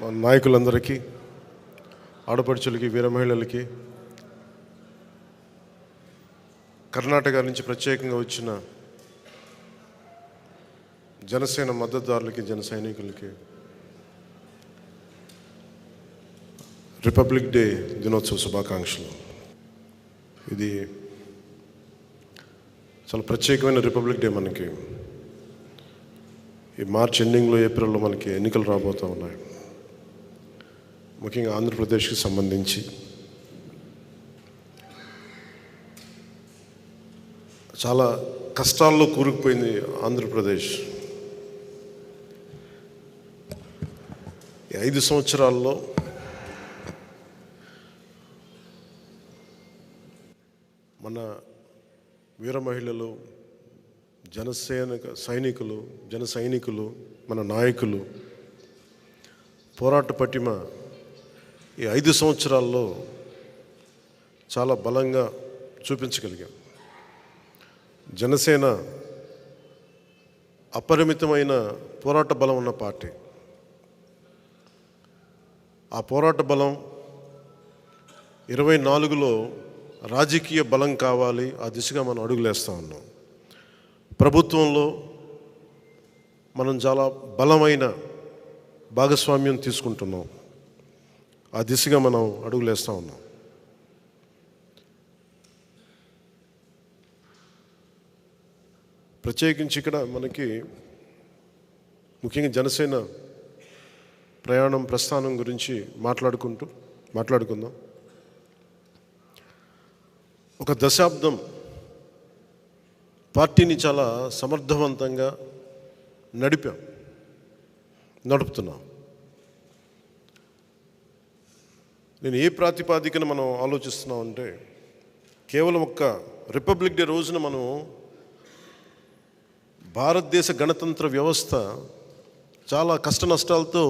మా నాయకులందరికీ ఆడపడుచులకి వీర మహిళలకి కర్ణాటక నుంచి ప్రత్యేకంగా వచ్చిన జనసేన మద్దతుదారులకి జన సైనికులకి రిపబ్లిక్ డే దినోత్సవ శుభాకాంక్షలు. ఇది చాలా ప్రత్యేకమైన రిపబ్లిక్ డే మనకి. ఈ మార్చ్ ఎండింగ్లో ఏప్రిల్లో మనకి ఎన్నికలు రాబోతూ ఉన్నాయి. ముఖ్యంగా ఆంధ్రప్రదేశ్కి సంబంధించి. చాలా కష్టాల్లో కూరుకుపోయింది ఆంధ్రప్రదేశ్. ఐదు సంవత్సరాల్లో మన వీర మహిళలు జనసేన సైనికులు జన సైనికులు మన నాయకులు పోరాట పటిమ ఈ ఐదు సంవత్సరాల్లో చాలా బలంగా చూపించగలిగాం. జనసేన అపరిమితమైన పోరాట బలం ఉన్న పార్టీ. ఆ పోరాట బలం ఇరవై నాలుగులో రాజకీయ బలం కావాలి ఆ దిశగా మనం అడుగులేస్తూ ఉన్నాం. ప్రభుత్వంలో మనం చాలా బలమైన భాగస్వామ్యం తీసుకుంటున్నాం. ఆ దిశగా మనం అడుగులేస్తూ ఉన్నాం. ప్రత్యేకించి ఇక్కడ మనకి ముఖ్యంగా జనసేన ప్రయాణం ప్రస్థానం గురించి మాట్లాడుకుంటూ మాట్లాడుకుందాం. ఒక దశాబ్దం పార్టీని చాలా సమర్థవంతంగా నడిపాం నడుపుతున్నాం. నేను ఏ ప్రాతిపాదికన మనం ఆలోచిస్తున్నాం అంటే కేవలం ఒక్క రిపబ్లిక్ డే రోజున మనం భారతదేశ గణతంత్ర వ్యవస్థ చాలా కష్ట నష్టాలతో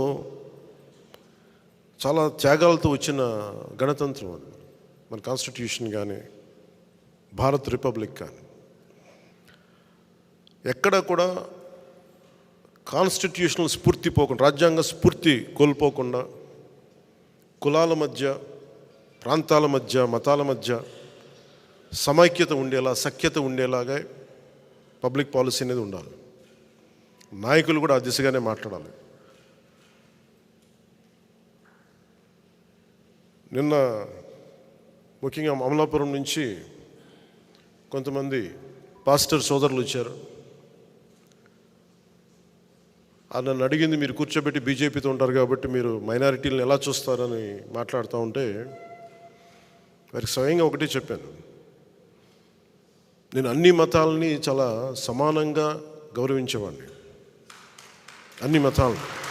చాలా త్యాగాలతో వచ్చిన గణతంత్రం అది. మన కాన్స్టిట్యూషన్ కానీ భారత్ రిపబ్లిక్ కానీ. ఎక్కడ కూడా కాన్స్టిట్యూషనల్ స్ఫూర్తి పోకుండా రాజ్యాంగ స్ఫూర్తి కోల్పోకుండా కులాల మధ్య ప్రాంతాల మధ్య మతాల మధ్య సమైక్యత ఉండేలా సఖ్యత ఉండేలాగా పబ్లిక్ పాలసీ అనేది ఉండాలి. నాయకులు కూడా ఆ దిశగానే మాట్లాడాలి. నిన్న ముఖ్యంగా అమలాపురం నుంచి కొంతమంది పాస్టర్ సోదరులు వచ్చారు. నన్ను అడిగింది మీరు కూర్చోబెట్టి బీజేపీతో ఉంటారు కాబట్టి మీరు మైనారిటీలను ఎలా చూస్తారని మాట్లాడుతూ ఉంటే వారికి స్వయంగా ఒకటే చెప్పాను. నేను అన్ని మతాలని చాలా సమానంగా గౌరవించేవాడిని. అన్ని మతాలను.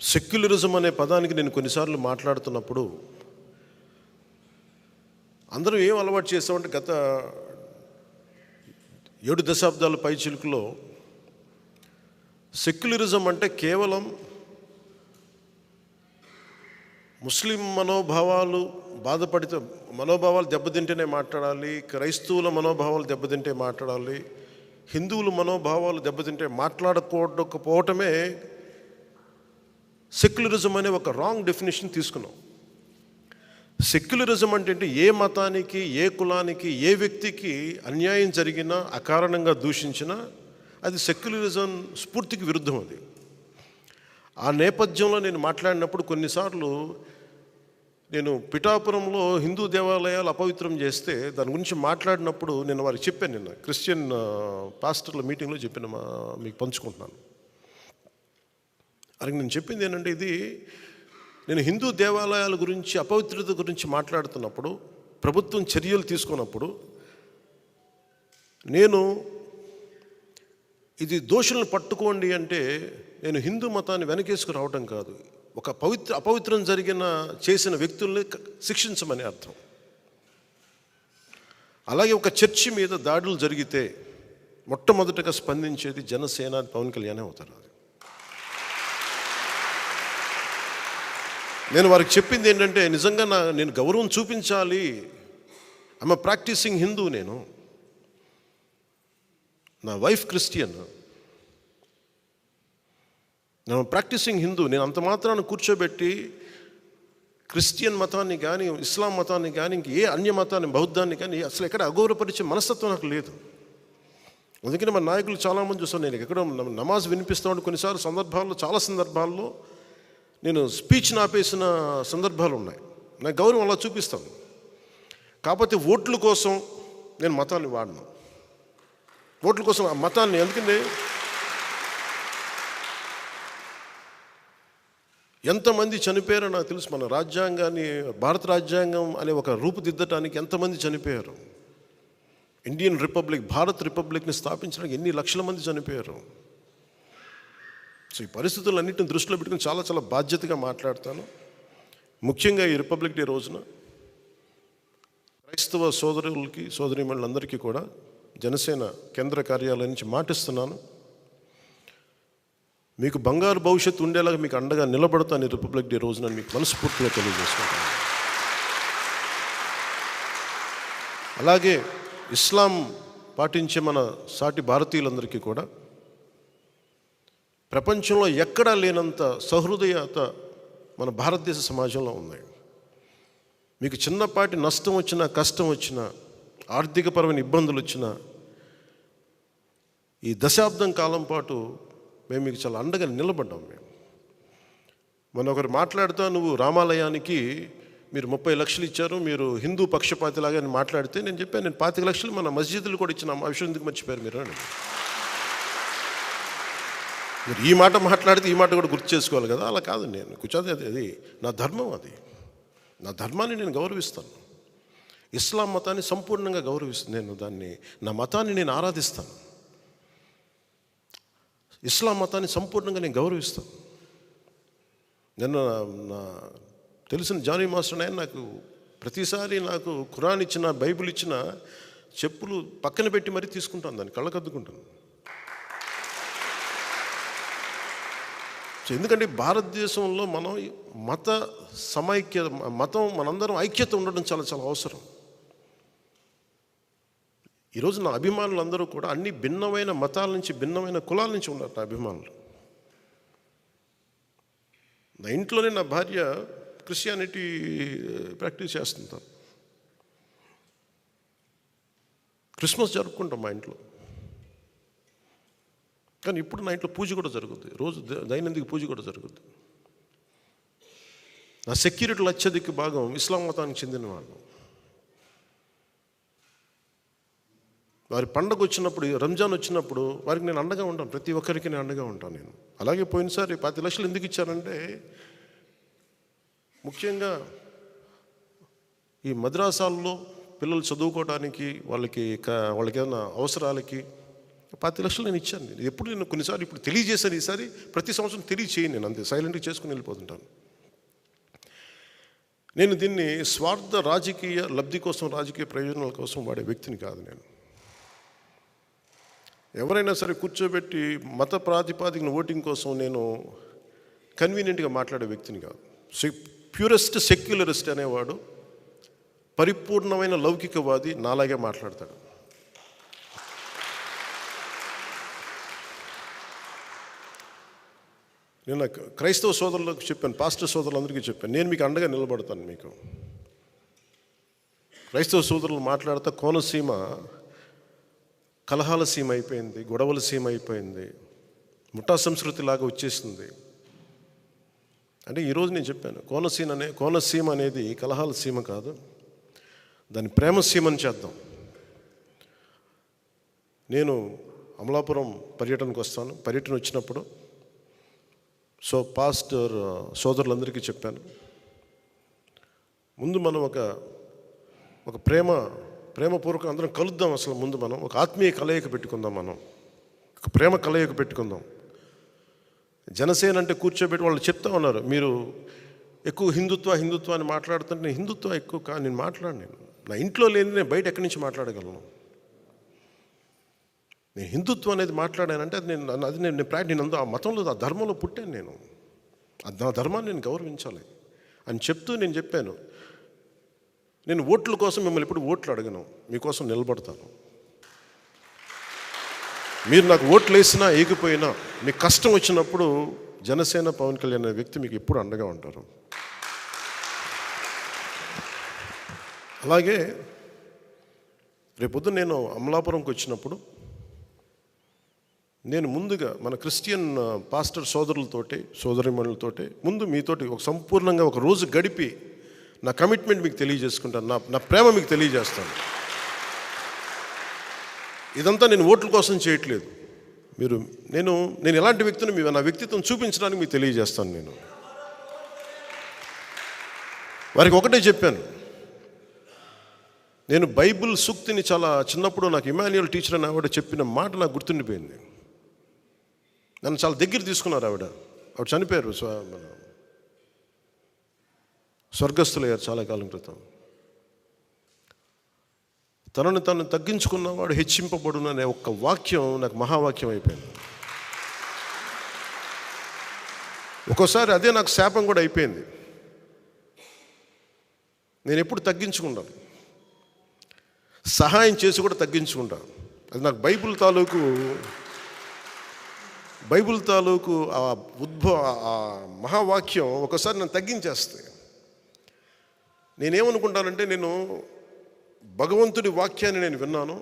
సెక్యులరిజం అనే పదానికి నేను కొన్నిసార్లు మాట్లాడుతున్నప్పుడు అందరూ ఏం అలవాటు చేసామంటే గత ఏడు దశాబ్దాల పై చిలుకులో సెక్యులరిజం అంటే కేవలం ముస్లిం మనోభావాలు బాధపడితే మనోభావాలు దెబ్బతింటేనే మాట్లాడాలి క్రైస్తవుల మనోభావాలు దెబ్బతింటే మాట్లాడాలి హిందువుల మనోభావాలు దెబ్బతింటే మాట్లాడకపోవటమే సెక్యులరిజం అనే ఒక రాంగ్ డెఫినేషన్ తీసుకున్నాం. సెక్యులరిజం అంటే ఏ మతానికి ఏ కులానికి ఏ వ్యక్తికి అన్యాయం జరిగినా అకారణంగా దూషించినా అది సెక్యులరిజం స్ఫూర్తికి విరుద్ధం అది. ఆ నేపథ్యంలో నేను మాట్లాడినప్పుడు కొన్నిసార్లు నేను పిఠాపురంలో హిందూ దేవాలయాలు అపవిత్రం చేస్తే దాని గురించి మాట్లాడినప్పుడు నేను వారికి చెప్పాను నిన్న క్రిస్టియన్ పాస్టర్ల మీటింగ్లో చెప్పిన మా మీకు పంచుకుంటున్నాను. అది నేను చెప్పింది ఏంటంటే ఇది నేను హిందూ దేవాలయాల గురించి అపవిత్రత గురించి మాట్లాడుతున్నప్పుడు ప్రభుత్వం చర్యలు తీసుకున్నప్పుడు నేను ఇది దోషులను పట్టుకోండి అంటే నేను హిందూ మతాన్ని వెనకేసుకు రావడం కాదు. ఒక పవిత్ర అపవిత్రం జరిగిన చేసిన వ్యక్తుల్ని శిక్షించమని అర్థం. అలాగే ఒక చర్చి మీద దాడులు జరిగితే మొట్టమొదటగా స్పందించేది జనసేన పవన్ కళ్యాణ్ అవుతారు. నేను వారికి చెప్పింది ఏంటంటే నిజంగా నా నేను గౌరవం చూపించాలి. ఐమ్ ప్రాక్టీసింగ్ హిందూ నేను. నా వైఫ్ క్రిస్టియన్ నేను ప్రాక్టీసింగ్ హిందూ నేను అంత మాత్రాన్ని కూర్చోబెట్టి క్రిస్టియన్ మతాన్ని కానీ ఇస్లాం మతాన్ని కానీ ఇంక ఏ అన్య మతాన్ని బౌద్ధాన్ని కానీ అసలు ఎక్కడ అగౌరవపరిచే మనస్తత్వం నాకు లేదు. అందుకని మా నాయకులు చాలామంది చూస్తాను నేను ఎక్కడో నమాజ్ వినిపిస్తూ కొన్నిసార్లు సందర్భాల్లో చాలా సందర్భాల్లో నేను స్పీచ్ ఆపేసిన సందర్భాలు ఉన్నాయి నాకు గౌరవం అలా చూపిస్తాను. కాకపోతే ఓట్ల కోసం నేను మతాన్ని వాడను. ఓట్ల కోసం ఆ మతాన్ని ఎందుకంటే ఎంతమంది చనిపోయారో నాకు తెలుసు. మన రాజ్యాంగాన్ని భారత రాజ్యాంగం అనే ఒక రూపుదిద్దటానికి ఎంతమంది చనిపోయారు? ఇండియన్ రిపబ్లిక్ భారత్ రిపబ్లిక్ని స్థాపించడానికి ఎన్ని లక్షల మంది చనిపోయారు? సో ఈ పరిస్థితులన్నింటిని దృష్టిలో పెట్టుకుని చాలా చాలా బాధ్యతగా మాట్లాడతాను. ముఖ్యంగా ఈ రిపబ్లిక్ డే రోజున క్రైస్తవ సోదరులకి సోదరిమణులందరికీ కూడా జనసేన కేంద్ర కార్యాలయం నుంచి మాటిస్తున్నాను. మీకు బంగారు భవిష్యత్తు ఉండేలాగా మీకు అండగా నిలబడతాను ఈ రిపబ్లిక్ డే రోజున మీకు మనస్ఫూర్తిగా తెలియజేసుకుంటాను అలాగే ఇస్లాం పాటించే మన సాటి భారతీయులందరికీ కూడా ప్రపంచంలో ఎక్కడా లేనంత సహృదయత మన భారతదేశ సమాజంలో ఉన్నాయి మీకు చిన్నపాటి నష్టం వచ్చినా కష్టం వచ్చినా ఆర్థికపరమైన ఇబ్బందులు వచ్చినా ఈ దశాబ్దం కాలం పాటు మేము మీకు చాలా అండగా నిలబడ్డాం మేము. మొన్న ఒకరు మాట్లాడుతా నువ్వు రామాలయానికి మీరు ముప్పై లక్షలు ఇచ్చారు మీరు హిందూ పక్షపాతిలాగా అని మాట్లాడితే నేను చెప్పాను నేను పాతిక లక్షలు మన మస్జిద్లు కూడా ఇచ్చిన ఆ విషయం ఎందుకు మర్చిపోయారు మీరు? అని మీరు ఈ మాట మాట్లాడితే ఈ మాట కూడా గుర్తు చేసుకోవాలి కదా? అలా కాదు నేను. కూర్చోది అది అది నా ధర్మం అది. నా ధర్మాన్ని నేను గౌరవిస్తాను. ఇస్లాం మతాన్ని సంపూర్ణంగా గౌరవిస్తాను నేను దాన్ని. నా మతాన్ని నేను ఆరాధిస్తాను. ఇస్లాం మతాన్ని సంపూర్ణంగా నేను గౌరవిస్తాను. నిన్న నా తెలిసిన జానీ మాస్టర్ ఆయన నాకు ప్రతిసారి నాకు ఖురాన్ ఇచ్చిన బైబిల్ ఇచ్చిన చెప్పులు పక్కన పెట్టి మరీ తీసుకుంటాను దాన్ని కళ్ళకద్దుకుంటాను. సో ఎందుకంటే భారతదేశంలో మనం మత సమైక్య మతం మనందరం ఐక్యత ఉండడం చాలా చాలా అవసరం. ఈరోజు నా అభిమానులు అందరూ కూడా అన్ని భిన్నమైన మతాల నుంచి భిన్నమైన కులాల నుంచి ఉన్నారు నా అభిమానులు. నా ఇంట్లోనే నా భార్య క్రిస్టియానిటీ ప్రాక్టీస్ చేస్తుంటారు. క్రిస్మస్ జరుపుకుంటాం మా ఇంట్లో. కానీ ఇప్పుడు నా ఇంట్లో పూజ కూడా జరుగుద్ది. రోజు దైనందిక పూజ కూడా జరుగుద్ది. నా సెక్యూరిటీలో అత్యధిక భాగం ఇస్లాం మతానికి చెందిన వాళ్ళు. వారి పండగ వచ్చినప్పుడు రంజాన్ వచ్చినప్పుడు వారికి నేను అండగా ఉంటాను. ప్రతి ఒక్కరికి నేను అండగా ఉంటాను నేను. అలాగే పోయినసారి పది లక్షలు ఎందుకు ఇచ్చానంటే ముఖ్యంగా ఈ మద్రాసాల్లో పిల్లలు చదువుకోవడానికి వాళ్ళకి వాళ్ళకి ఏదైనా అవసరాలకి పది లక్షలు నేను ఇచ్చాను నేను. ఎప్పుడు నేను కొన్నిసార్లు ఇప్పుడు తెలియజేశాను ఈసారి ప్రతి సంవత్సరం తెలియచేయను నేను అంతే. సైలెంట్గా చేసుకుని వెళ్ళిపోతుంటాను. నేను దీన్ని స్వార్థ రాజకీయ లబ్ధి కోసం రాజకీయ ప్రయోజనాల కోసం వాడే వ్యక్తిని కాదు నేను. ఎవరైనా సరే కూర్చోబెట్టి మత ప్రాతిపాదికన ఓటింగ్ కోసం నేను కన్వీనియంట్గా మాట్లాడే వ్యక్తిని కాదు. ప్యూరెస్ట్ సెక్యులరిస్ట్ అనేవాడు పరిపూర్ణమైన లౌకికవాది నాలాగే మాట్లాడతాడు. నేను క్రైస్తవ సోదరులకు చెప్పాను పాస్టర్ సోదరులందరికీ చెప్పాను. నేను మీకు అండగా నిలబడతాను మీకు. క్రైస్తవ సోదరులు మాట్లాడితే కోనసీమ కలహాల సీమ అయిపోయింది గొడవల సీమ అయిపోయింది ముఠా సంస్కృతి లాగా వచ్చేసింది. అంటే ఈరోజు నేను చెప్పాను కోనసీమ అనే కోనసీమ అనేది కలహాల సీమ కాదు దాన్ని ప్రేమ సీమని చేద్దాం. నేను అమలాపురం పర్యటనకు వస్తాను పర్యటన వచ్చినప్పుడు సో పాస్టర్ సోదరులందరికీ చెప్పాను. ముందు మనం ఒక ఒక ప్రేమ ప్రేమపూర్వకం అందరం కలుద్దాం అసలు ముందు మనం. ఒక ఆత్మీయ కలయిక పెట్టుకుందాం మనం. ఒక ప్రేమ కలయిక పెట్టుకుందాం. జనసేన అంటే కూర్చోబెట్టి వాళ్ళు చెప్తా ఉన్నారు మీరు ఎక్కువ హిందుత్వ హిందుత్వ అని మాట్లాడుతుంటే నేను హిందుత్వ ఎక్కువ కా నేను మాట్లాడు నేను. నా ఇంట్లో లేని నేను బయట ఎక్కడి నుంచి మాట్లాడగలను? నేను హిందుత్వం అనేది మాట్లాడానంటే అది నేను అది నేను నేను ప్రాక్టీ నేను అందు- ఆ మతంలో ఆ ధర్మంలో పుట్టాను నేను. అది నా ధర్మాన్ని నేను గౌరవించాలి. అని చెప్తూ నేను చెప్పాను. నేను ఓట్ల కోసం మిమ్మల్ని ఎప్పుడు ఓట్లు అడగను. మీకోసం నిలబడతాను. మీరు నాకు ఓట్లు వేసినా ఏగిపోయినా మీకు కష్టం వచ్చినప్పుడు జనసేన పవన్ కళ్యాణ్ అనే వ్యక్తి మీకు ఎప్పుడు అండగా ఉంటారు. అలాగే రేపొద్దు నేను అమలాపురంకి వచ్చినప్పుడు నేను ముందుగా మన క్రిస్టియన్ పాస్టర్ సోదరులతోటి సోదరిమణులతోటి ముందు మీతోటి ఒక సంపూర్ణంగా ఒక రోజు గడిపి నా కమిట్మెంట్ మీకు తెలియజేసుకుంటాను. నా నా ప్రేమ మీకు తెలియజేస్తాను. ఇదంతా నేను ఓట్ల కోసం చేయట్లేదు. మీరు నేను నేను ఎలాంటి వ్యక్తిని మీ నా వ్యక్తిత్వం చూపించడానికి మీకు తెలియజేస్తాను నేను. వారికి ఒకటే చెప్పాను. నేను బైబిల్ సూక్తిని చాలా చిన్నప్పుడు నాకు ఇమాన్యుయల్ టీచర్ అని ఆవిడ చెప్పిన మాట నాకు గుర్తుండిపోయింది. నన్ను చాలా దగ్గర తీసుకున్నారు ఆవిడ. ఆవిడ చనిపోయారు స్వ మన స్వర్గస్థులయ్యారు చాలా కాలం క్రితం. తనను తను తగ్గించుకున్నవాడు హెచ్చింపబడును అనే ఒక్క వాక్యం నాకు మహావాక్యం అయిపోయింది. ఒక్కోసారి అదే నాకు శాపం కూడా అయిపోయింది. నేను ఎప్పుడు తగ్గించుకుంటాను సహాయం చేసి కూడా తగ్గించుకుంటాను అది నాకు బైబిల్ తాలూకు బైబుల్ తాలూకు ఆ ఉద్భవ ఆ మహావాక్యం ఒకసారి నన్ను తగ్గించేస్తాయి నేనేమనుకుంటానంటే నేను భగవంతుడి వాక్యాన్ని నేను విన్నాను.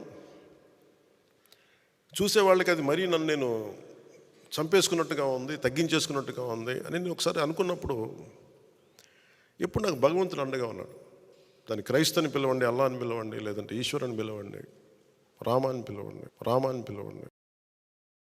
చూసేవాళ్ళకి అది మరీ నన్ను నేను చంపేసుకున్నట్టుగా ఉంది తగ్గించేసుకున్నట్టుగా ఉంది అని నేను ఒకసారి అనుకున్నప్పుడు ఎప్పుడు నాకు భగవంతుడు అండగా ఉన్నాడు. దాన్ని క్రైస్తవుని పిలవండి అల్లా అని పిలవండి లేదంటే ఈశ్వరుని అని పిలవండి రామాని పిలవండి రామాని పిలవండి